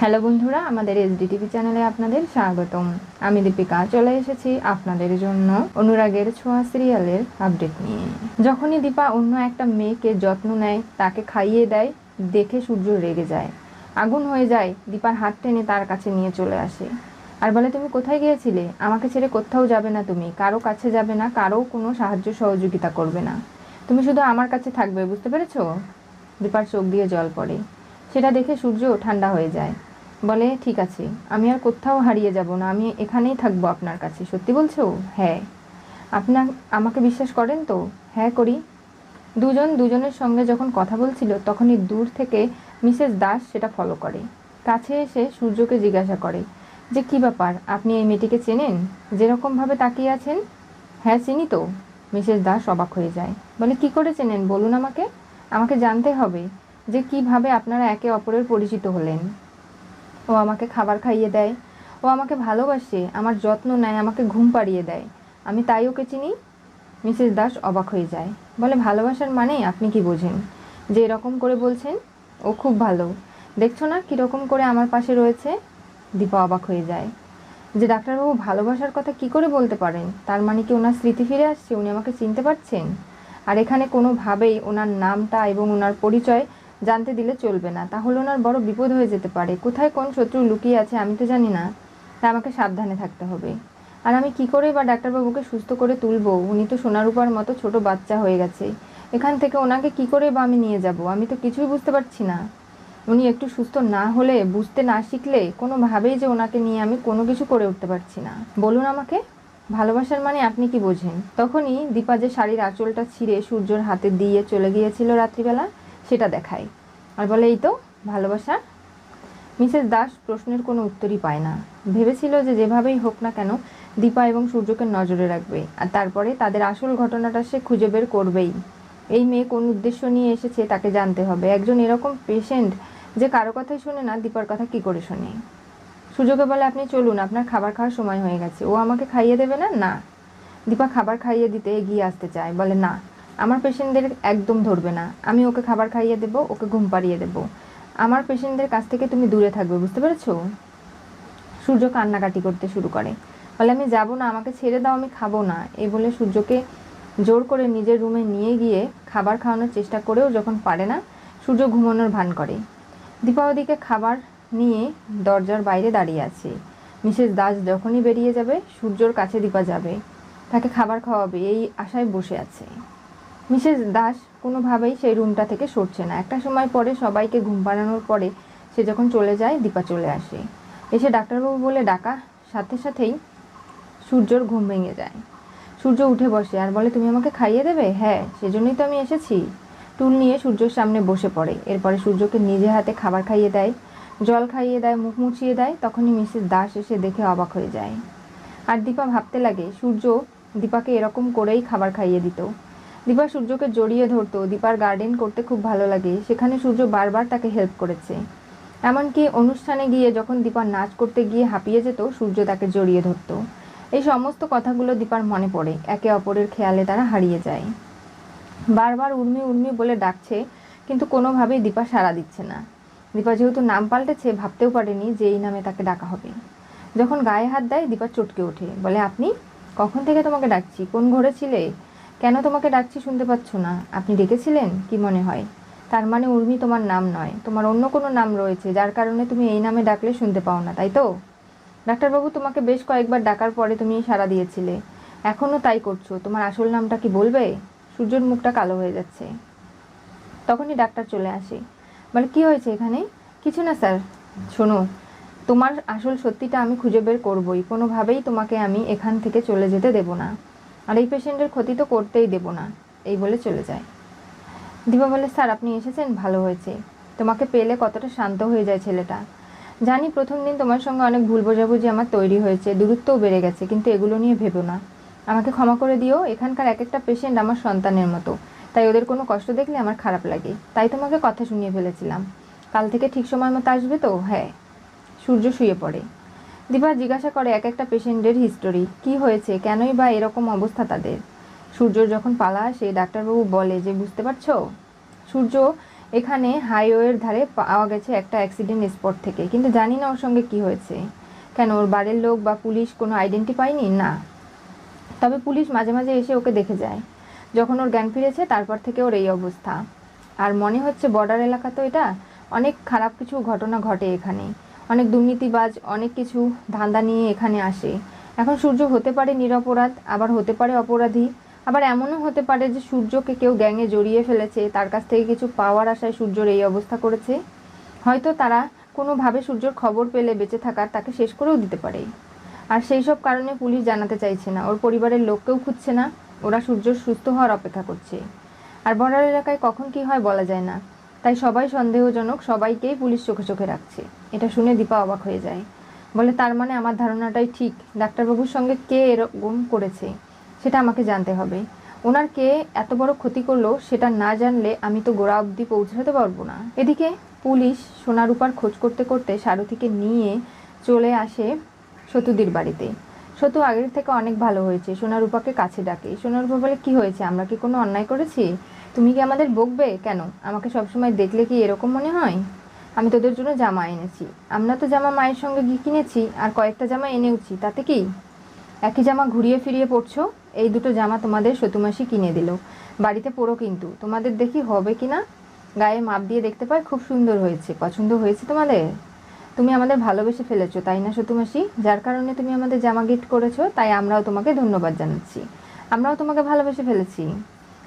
Hello বন্ধুরা, আমাদের SD TV চ্যানেলে আপনাদের স্বাগতম। আমি দীপিকা, চলে এসেছি আপনাদের জন্য অনুরাগের ছোঁয়া সিরিয়ালের আপডেট নিয়ে। যখনই দীপা অন্য একটা মেয়েকে যত্ন নেয়, তাকে খাইয়ে দেয়, দেখে সূর্য রেগে যায়। আগুন হয়ে যায়, দীপার হাত টেনে তার কাছে নিয়ে চলে আসে। আর বলে, তুমি কোথায় গিয়েছিলে? আমাকে ছেড়ে কোথাও যাবে না তুমি। কারও কাছে যাবে না, কারও কোনো সাহায্য সহযোগিতা করবে না। তুমি শুধু আমার কাছে থাকবে, বুঝতে পেরেছ? দীপার চোখ দিয়ে জল পড়ে। সেটা দেখে সূর্য ঠান্ডা হয়ে যায়। বলে, ঠিক আছে, আমি আর কোথাও হারিয়ে যাব না, আমি এখানেই থাকব আপনার কাছে, সত্যি বলছো? হ্যাঁ। আপনার আমাকে বিশ্বাস করেন তো? হ্যাঁ করি। দুজন দুজনের সঙ্গে যখন কথা বলছিল, তখনই দূর থেকে মিসেস দাস সেটা ফলো করে। কাছে এসে সূর্যকে জিজ্ঞাসা করে, যে কি ব্যাপার, আপনি এই মেয়েটিকে চেনেন? যেরকমভাবে তাকিয়ে আছেন? হ্যাঁ চিনি তো। মিসেস দাস অবাক হয়ে যায়, বলে, কি করে চেনেন? বলুন আমাকে। আমাকে জানতে হবে যে কীভাবে আপনারা একে অপরের পরিচিত হলেন। ও আমাকে খাবার খাইয়ে দেয়। ও আমাকে ভালোবাসে, আমার যত্ন নেয়, আমাকে ঘুম পাড়িয়ে দেয়। আমি তাই ওকে চিনি। মিসেস দাস অবাক হয়ে যায়। বলে, ভালোবাসার মানে আপনি কি বোঝেন? যে এরকম করে বলছেন, ও খুব ভালো। দেখছ না কীরকম করে আমার পাশে রয়েছে? দীপা অবাক হয়ে যায়। যে ডাক্তারবাবু ভালোবাসার কথা কি করে বলতে পারেন? তার মানে কি ওনার স্মৃতি ফিরে আসছে? উনি আমাকে চিনতে পারছেন? আর এখানে কোনোভাবেই ওনার নামটা এবং ওনার পরিচয় জানতে দিলে চলবে না। তাহলে ওনার বড় বিপদ হয়ে যেতে পারে। কোথায় কোন শত্রু লুকিয়ে আছে আমি তো জানি না। তা আমাকে সাবধানে থাকতে হবে। আর আমি কি করে বা ডাক্তারবাবুকে সুস্থ করে তুলবো? উনি তো সোনার উপর মতো ছোট বাচ্চা হয়ে গেছে। এখান থেকে ওনাকে কি করে বা আমি নিয়ে যাব? আমি তো কিছুই বুঝতে পারছি না। উনি একটু সুস্থ না হলে, বুঝতে না শিখলে, কোনোভাবেই যে ওনাকে নিয়ে আমি কোনো কিছু করে উঠতে পারছি না। বলুন আমাকে, ভালোবাসার মানে আপনি কি বোঝেন? তখনই দীপা যে শাড়ির আঁচলটা ছিঁড়ে সূর্যর হাতে দিয়ে চলে গিয়েছিল রাত্রিবেলা সেটা দেখায় আর বলে, এই তো, ভালোবাসা? মিসেস দাস প্রশ্নের কোনো উত্তরই পায় না। ভেবেছিল যে যেভাবেই হোক না কেন, দীপা এবং সূর্যকে নজরে রাখবে, আর তারপরে তাদের আসল ঘটনাটা সে খুঁজে বের করবেই। এই মেয়ে কোন উদ্দেশ্য নিয়ে এসেছে তাকে জানতে হবে। একজন এরকম পেশেন্ট যে কারও কথাই শোনে না, দীপার কথা কি করে শোনে? সূর্যকে বলে, আপনি চলুন, আপনার খাবার খাওয়ার সময় হয়ে গেছে। ও আমাকে খাইয়ে দেবে না? না। দীপা খাবার খাইয়ে দিতে এগিয়ে আসতে চায়। বলে, না। আমার পেশেন্টদের একদম ধরবে না। আমি ওকে খাবার খাইয়ে দেবো, ওকে ঘুম পাড়িয়ে দেবো। আমার পেশেন্টদের কাছ থেকে তুমি দূরে থাকবে, বুঝতে পেরেছ? সূর্য কান্নাকাটি করতে শুরু করে। বলে, আমি যাব না, আমাকে ছেড়ে দাও, আমি খাব না। এ বলে সূর্যকে জোর করে নিজের রুমে নিয়ে গিয়ে খাবার খাওয়ানোর চেষ্টা করেও যখন পারে না, সূর্য ঘুমানোর ভান করে। দীপাবলিকে খাবার নিয়ে দরজার বাইরে দাঁড়িয়ে আছে। মিসেস দাস যখনই বেরিয়ে যাবে, সূর্যর কাছে দীপা যাবে। তাকে খাবার খাওয়াবে, এই আশায় বসে আছে। মিসেস দাস কোনোভাবেই সেই রুমটা থেকে সরছে না। একটা সময় পরে সবাইকে ঘুম পাড়ানোর পরে সে যখন চলে যায়, দীপা চলে আসে। এসে ডাক্তারবাবু বলে, ডাকা, সাথে সাথেই সূর্যর ঘুম ভেঙে যায়। সূর্য উঠে বসে আর বলে, তুমি আমাকে খাইয়ে দেবে? হ্যাঁ সেজন্যই তো আমি এসেছি। টুল নিয়ে সূর্যর সামনে বসে পড়ে। এরপরে সূর্যকে নিজে হাতে খাবার খাইয়ে দেয়, জল খাইয়ে দেয়, মুখ মুছিয়ে দেয়, তখনই মিসেস দাস এসে দেখে অবাক হয়ে যায়। আর দীপা ভাবতে লাগে, সূর্য দীপাকে এরকম করেই খাবার খাইয়ে দিত। দীপা সূর্যকে জড়িয়ে ধরতো, দীপার গার্ডেন করতে খুব ভালো লাগে। সেখানে সূর্য বারবার তাকে হেল্প করেছে। এমনকি অনুষ্ঠানে গিয়ে যখন দীপা নাচ করতে গিয়ে হাঁপিয়ে যেত, সূর্য তাকে জড়িয়ে ধরতো। এই সমস্ত কথাগুলো দীপার মনে পড়ে। একে অপরের খেয়ালে তারা হারিয়ে যায়। বারবার উর্মি উর্মি বলে ডাকছে, কিন্তু কোনোভাবেই দীপা সাড়া দিচ্ছে না। দীপা যেহেতু নাম পাল্টেছে, ভাবতেও পারেনি যে এই নামে তাকে ডাকা হবে। যখন গায়ে হাত দেয়, দীপা চটকে ওঠে। বলে, আপনি? কখন থেকে তোমাকে ডাকছি? কোন ঘরে ছিলে? কেন তোমাকে ডাকছি শুনতে পাচ্ছ না? আপনি ডেকেছিলেন? কি মনে হয়? তার মানে উর্মি তোমার নাম নয়। তোমার অন্য কোনো নাম রয়েছে, যার কারণে তুমি এই নামে ডাকলে শুনতে পাও না, তাই তো? ডাক্তারবাবু তোমাকে বেশ কয়েকবার ডাকার পরে তুমি সাড়া দিয়েছিলে। এখনও তাই করছ। তোমার আসল নামটা কি বলবে? সূর্যর মুখটা কালো হয়ে যাচ্ছে। তখনই ডাক্তার চলে আসে। বলে, কি হয়েছে এখানে? কিছু না, স্যার। শোনো, তোমার আসল সত্যিটা আমি খুঁজে বের করবই। কোনোভাবেই তোমাকে আমি এখান থেকে চলে যেতে দেব না। আর এই পেশেন্টের ক্ষতি তো করতেই দেব না। এই বলে চলে যায়। দীপা বলে, স্যার, আপনি এসেছেন? ভালো হয়েছে। তোমাকে পেলে কতটা শান্ত হয়ে যায় ছেলেটা। জানি প্রথম দিন তোমার সঙ্গে অনেক ভুল বোঝাবুঝি আমার তৈরি হয়েছে, দূরত্বও বেড়ে গেছে, কিন্তু এগুলো নিয়ে ভেবো না। আমাকে ক্ষমা করে দিও, এখানকার এক একটা পেশেন্ট আমার সন্তানের মতো। তাই ওদের কোনো কষ্ট দেখলে আমার খারাপ লাগে। তাই তোমাকে কথা শুনিয়ে ফেলেছিলাম। কাল থেকে ঠিক সময় মতো আসবে তো? হ্যাঁ। সূর্য শুয়ে পড়ে। দীপা জিজ্ঞাসা করে এক একটা পেশেন্টের হিস্টোরি কি হয়েছে? কেনই বা এরকম অবস্থা তাদের? সূর্য যখন পালা আসে, ডাক্তারবাবু বলে যে, বুঝতে পারছ? সূর্য এখানে হাইওয়ের ধারে পাওয়া গেছে একটা অ্যাক্সিডেন্ট স্পট থেকে। কিন্তু জানি না ওর সঙ্গে কি হয়েছে। কেন ওর বাড়ির লোক বা পুলিশ কোনো আইডেন্টি পায়নি? না। তবে পুলিশ মাঝে মাঝে এসে ওকে দেখে যায়। যখন ওর জ্ঞান ফিরেছে, তারপর থেকে ওর এই অবস্থা। আর মনে হচ্ছে বর্ডার এলাকা তো এটা? অনেক খারাপ কিছু ঘটনা ঘটে এখানে। অনেক দুর্নীতিবাজ, অনেক কিছু ধান্দা নিয়ে এখানে আসে। এখন সূর্য হতে পারে নিরপরাধ, আবার হতে পারে অপরাধী। আবার এমনও হতে পারে যে সূর্যকে কেউ গ্যাংয়ে জড়িয়ে ফেলেছে, তার কাছ থেকে কিছু পাওয়ার আশায় সূর্যর এই অবস্থা করেছে। হয়তো তারা কোনোভাবে সূর্যর খবর পেলে বেঁচে থাকার তাকে শেষ করেও দিতে পারে। আর সেই সব কারণে পুলিশ জানাতে চাইছে না। ওর পরিবারের লোককেও খুঁজছে না। ওরা সূর্যর সুস্থ হওয়ার অপেক্ষা করছে। আর বর্ডার এলাকায় কখন কি হয় বলা যায় না। তাই সবাই সন্দেহজনক, সবাইকেই পুলিশ চোখে চোখে রাখছে। এটা শুনে দীপা অবাক হয়ে যায়। বলে, তার মানে আমার ধারণাটাই ঠিক। ডাক্তারবাবুর সঙ্গে কে এরকম করেছে, সেটা আমাকে জানতে হবে। ওনার কে এত বড় ক্ষতি করল, সেটা না জানলে আমি তো গোড়া অবধি পৌঁছাতে পারব না। এদিকে পুলিশ সোনারূপার খোঁজ করতে করতে সারথীকে নিয়ে চলে আসে সতুদির বাড়িতে। সতু আগের থেকে অনেক ভালো হয়েছে। সোনারূপাকে কাছে ডাকে। সোনারূপা বলে, কি হয়েছে? আমরা কি কোনো অন্যায় করেছি? তুমি কি আমাদের বকবে? কেন? আমাকে সবসময় দেখলে কি এরকম মনে হয়? আমি তোদের জন্য জামা এনেছি। আমরা তো জামা মায়ের সঙ্গে গিয়ে কিনেছি, আর কয়েকটা জামা এনেওছি। তাতে কি? একই জামা ঘুরিয়ে ফিরিয়ে পড়ছো? এই দুটো জামা তোমাদের সতুমাসি কিনে দিল। বাড়িতে পরো কিন্তু। তোমাদের দেখি হবে কি না? গায়ে মাপ দিয়ে দেখতে পাই খুব সুন্দর হয়েছে। পছন্দ হয়েছে তোমাদের? তুমি আমাদের ভালোবেসে ফেলেছো, তাই না সতুমাসি যার কারণে তুমি আমাদের জামা গিফট করেছ, তাই আমরাও তোমাকে ধন্যবাদ জানাচ্ছি। আমরাও তোমাকে ভালোবেসে ফেলেছি।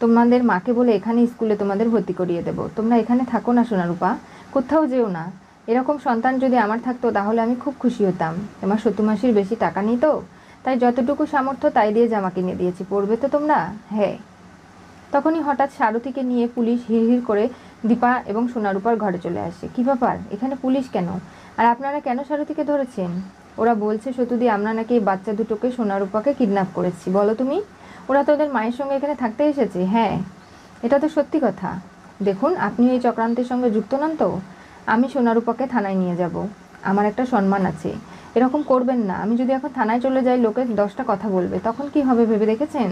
তোমাদের মাকে বলে এখানে স্কুলে তোমাদের ভর্তি করিয়ে দেবো। তোমরা এখানে থাকো না সোনারূপা কোথাও যেও না। এরকম সন্তান যদি আমার থাকতো, তাহলে আমি খুব খুশি হতাম। তোমার সতুমাসির বেশি টাকা নেই তো? তাই যতটুকু সামর্থ্য, তাই দিয়ে জামা কিনে দিয়েছি। পড়বে তো তোমরা? হ্যাঁ। তখনই হঠাৎ সারথীকে নিয়ে পুলিশ হিড়হিড় করে দীপা এবং সোনারূপার ঘরে চলে আসে। কি ব্যাপার? এখানে পুলিশ কেন? আর আপনারা কেন সারথীকে ধরেছেন? ওরা বলছে সতুদি আমরা নাকি এই বাচ্চা দুটোকে সোনারূপাকে কিডন্যাপ করেছি। বলো তুমি। ওরা তো ওদের মায়ের সঙ্গে এখানে থাকতে এসেছে হ্যাঁ। এটা তো সত্যি কথা। দেখুন, আপনি এই চক্রান্তের সঙ্গে যুক্ত নন তো? আমি সোনারূপাকে থানায় নিয়ে যাব। আমার একটা সম্মান আছে। এরকম করবেন না। আমি যদি এখন থানায় চলে যাই, লোকে দশটা কথা বলবে। তখন কি হবে ভেবে দেখেছেন?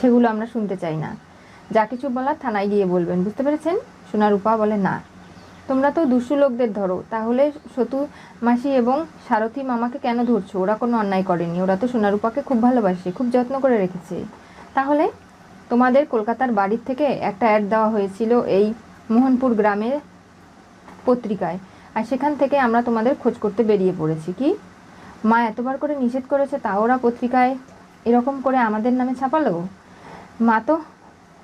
সেগুলো আমরা শুনতে চাই না। যা কিছু বলার থানায় গিয়ে বলবেন। বুঝতে পেরেছেন? সোনারূপা বলে না। তোমরা তো দুষ্টু লোকদের ধরো। তাহলে সতু মাসি এবং সারথী মামাকে কেন ধরছো? ওরা কোনো অন্যায় করেনি। ওরা তো সোনারূপাকে খুব ভালোবাসে, খুব যত্ন করে রেখেছে। তাহলে তোমাদের কলকাতার বাড়ির থেকে একটা অ্যাড দেওয়া হয়েছিল এই মোহনপুর গ্রামের পত্রিকায়। আর সেখান থেকে আমরা তোমাদের খোঁজ করতে বেরিয়ে পড়েছি। কি? মা এতবার করে নিষেধ করেছে, তা ওরা পত্রিকায় এরকম করে আমাদের নামে ছাপালো? মা তো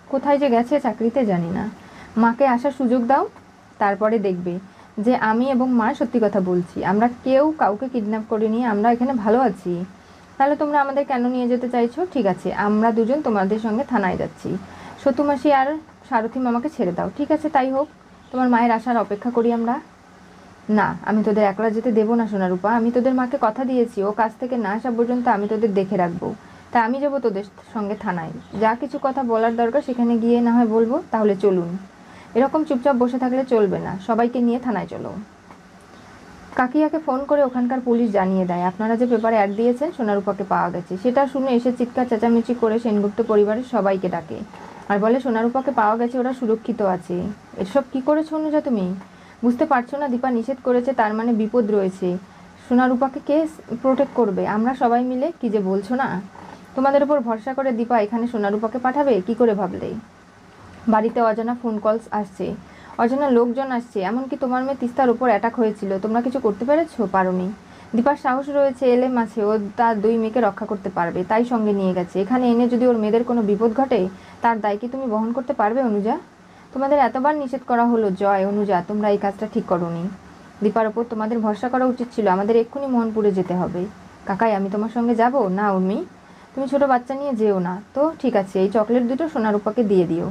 কোথায় যে গেছে চাকরিতে জানি না। মাকে আসার সুযোগ দাও। তারপরে দেখবে যে আমি এবং মা সত্যি কথা বলছি। আমরা কেউ কাউকে কিডন্যাপ করিনি আমরা এখানে ভালো আছি। তাহলে তোমরা আমাদের কেন নিয়ে যেতে চাইছো? ঠিক আছে, আমরা দুজন তোমাদের সঙ্গে থানায় যাচ্ছি। সতুমাসি আর সারথী মামাকে ছেড়ে দাও। ঠিক আছে, তাই হোক, তোমার মায়ের আসার অপেক্ষা করি আমরা। না, আমি তোদের একলা যেতে দেবো না, সোনারূপা। আমি তোদের মাকে কথা দিয়েছি, ও কাছ থেকে না আসা পর্যন্ত আমি তোদের দেখে রাখব। তা আমি যাব তোদের সঙ্গে থানায়। যা কিছু কথা বলার দরকার সেখানে গিয়ে না হয় বলব, তাহলে চলুন। এরকম চুপচাপ বসে থাকলে চলবে না। সবাইকে নিয়ে থানায় চলো। কাকিয়াকে ফোন করে ওখানকার পুলিশ জানিয়ে দেয়। আপনারা যে পেপারে অ্যাড দিয়েছেন সোনারূপাকে পাওয়া গেছে। সেটা শুনে এসে চিৎকার, চেঁচামেচি করে সেনগুপ্ত পরিবারের সবাইকে ডাকে। আর বলে সোনারূপাকে পাওয়া গেছে, ওরা সুরক্ষিত আছে। এসব কি করেছ অনুজা তুমি? বুঝতে পারছ না, দীপা নিষেধ করেছে, তার মানে বিপদ রয়েছে। সোনারূপাকে কে প্রোটেক্ট করবে? আমরা সবাই মিলে? কি যে বলছো না? তোমাদের উপর ভরসা করে দীপা এখানে সোনারূপাকে পাঠাবে? কি করে ভাবলে? বাড়িতে অজানা ফোন কলস আসছে, অজানা লোকজন আসছে, এমনকি তোমার মেয়ে তিস্তার উপর অ্যাটাক হয়েছিল। তোমরা কিছু করতে পেরেছ? পারোনি। দীপার সাহস রয়েছে এলে আছে, ও তার দুই মেয়েকে রক্ষা করতে পারবে, তাই সঙ্গে নিয়ে গেছে। এখানে এনে যদি ওর মেয়েদের কোনো বিপদ ঘটে, তার দায় কি তুমি বহন করতে পারবে, অনুজা? তোমাদের এতবার নিষেধ করা হলো, জয়, অনুজা, তোমরা এই কাজটা ঠিক করোনি। দীপার ওপর তোমাদের ভরসা করা উচিত ছিল, আমাদের এক্ষুনি মোহনপুরে যেতে হবে। কাকাই, আমি তোমার সঙ্গে যাব? না, উর্মি। তুমি ছোট বাচ্চা নিয়ে যেও না। তো, ঠিক আছে, এই চকলেট দুটো সোনারূপাকে দিয়ে দিও।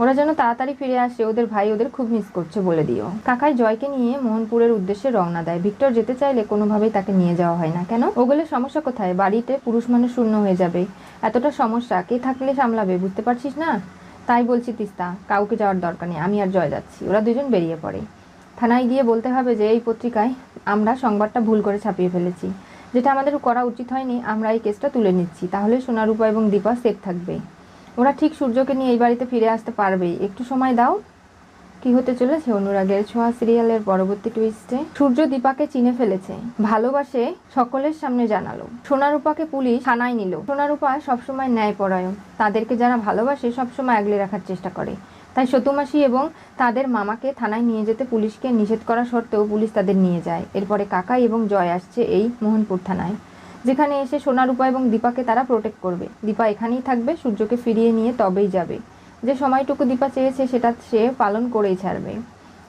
ওরা যেন তাড়াতাড়ি ফিরে আসে, ওদের ভাই ওদের খুব মিস করছে বলে দিও। কাকাই জয়কে নিয়ে মোহনপুরের উদ্দেশ্যে রওনা দেয়। ভিক্টর যেতে চাইলে কোনোভাবেই তাকে নিয়ে যাওয়া হয় না। কেন? ওগুলোর সমস্যা কোথায়? বাড়িতে পুরুষ মানুষ শূন্য হয়ে যাবে। এতটা সমস্যা, কে থাকলে সামলাবে? বুঝতে পারছিস না? তাই বলছি, তিস্তা, কাউকে যাওয়ার দরকার নেই। আমি আর জয় যাচ্ছি। ওরা দুজন বেরিয়ে পড়ে। থানায় গিয়ে বলতে হবে যে, এই পত্রিকায় আমরা সংবাদটা ভুল করে ছাপিয়ে ফেলেছি। যেটা আমাদের করা উচিত হয়নি, আমরা এই কেসটা তুলে নিচ্ছি। তাহলে সোনারূপা এবং দীপা সেফ থাকবে। ওরা ঠিক সূর্যকে নিয়ে এই বাড়িতে ফিরে আসতে পারবে একটু সময় দাও। কি হতে চলেছে অনুরাগের ছোঁয়া সিরিয়ালের পরবর্তী টুইস্টে সূর্য দীপাকে চিনে ফেলেছে। ভালোবাসে সকলের সামনে জানালো। সোনারূপাকে পুলিশ থানায় নিল। সোনারূপা সবসময় ন্যায়পরায়ণ। তাদেরকে যারা ভালোবাসে সবসময় আগলে রাখার চেষ্টা করে। তাই সতুমাসি এবং তাদের মামাকে থানায় নিয়ে যেতে পুলিশকে নিষেধ করা সত্ত্বেও পুলিশ তাদের নিয়ে যায়। এরপরে কাকাই এবং জয় আসছে এই মোহনপুর থানায়। যেখানে এসে সোনারূপা এবং দীপাকে তারা প্রোটেক্ট করবে। দীপা এখানেই থাকবে, সূর্যকে ফিরিয়ে নিয়ে তবেই যাবে। যে সময়টুকু দীপা চেয়েছে, সেটা সে পালন করেই ছাড়বে।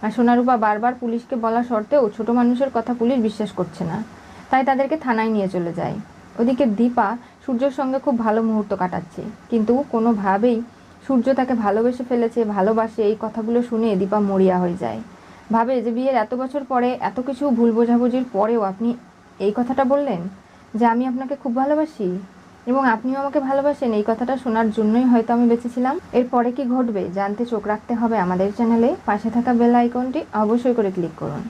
আর সোনারূপা বারবার পুলিশকে বলা সত্ত্বেও ছোট মানুষের কথা পুলিশ বিশ্বাস করছে না। তাই তাদেরকে থানায় নিয়ে চলে যায়। ওদিকে দীপা সূর্যের সঙ্গে খুব ভালো মুহূর্ত কাটাচ্ছে। কিন্তু কোনোভাবেই সূর্য তাকে ভালোবেসে ফেলেছে, ভালোবাসে, এই কথাগুলো শুনে দীপা মরিয়া হয়ে যায়। ভাবে যে বিয়ের এত বছর পরে এত কিছু ভুল বোঝাবুঝির পরেও আপনি এই কথাটা বললেন? যে আমি আপনাকে খুব ভালোবাসি এবং আপনিও আমাকে ভালোবাসেন, এই কথাটা শোনার জন্যই হয়তো আমি বেঁচেছিলাম। এরপরে কি ঘটবে জানতে চোখ রাখতে হবে আমাদের চ্যানেলে। পাশে থাকা বেল আইকনটি অবশ্যই করে ক্লিক করুন।